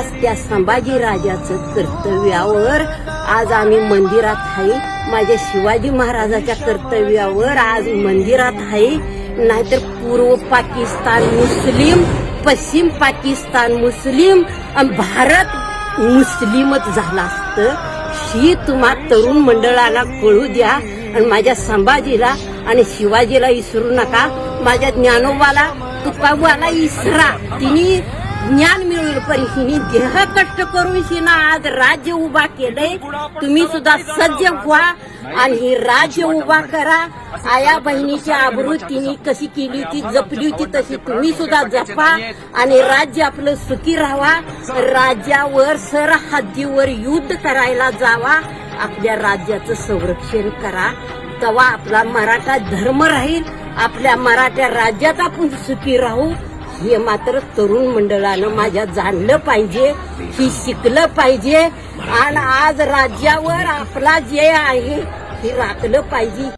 आज त्या संभाजी राजाचं कर्तव्यावर आज आम्ही मंदिरात आहे. माझ्या शिवाजी महाराजाच्या कर्तव्यावर आज मंदिरात आहे. नाहीतर पूर्व पाकिस्तान मुस्लिम पश्चिम पाकिस्तान मुस्लिम आणि भारत मुस्लिमच झाला असतं. ही तुम्हा तरुण मंडळाला कळू द्या आणि माझ्या संभाजीला आणि शिवाजीला विसरू नका. माझ्या ज्ञानोबाला तुकाबाला इसरा. तिने ज्ञान मिळवलं पण हिने देह कष्ट करून हिनं आज राज्य उभा केलंय. तुम्ही सुद्धा सज्ज व्हा आणि हे राज्य उभा करा. आया बहिणीची आबरू तिने कशी केली होती जपली होती तशी तुम्ही सुद्धा जपा आणि राज्य आपलं सुखी राहा. राज्यावर सर हद्दीवर युद्ध करायला जावा. आपल्या राज्याचं संरक्षण करा. तेव्हा आपला मराठा धर्म राहील. आपल्या मराठा राज्यात आपण सुखी राहू. हे मात्र तरुण मंडळानं माझ्या जाणलं पाहिजे ही शिकलं पाहिजे. आणि आज राज्यावर आपला जे आहे हे राखलं पाहिजे.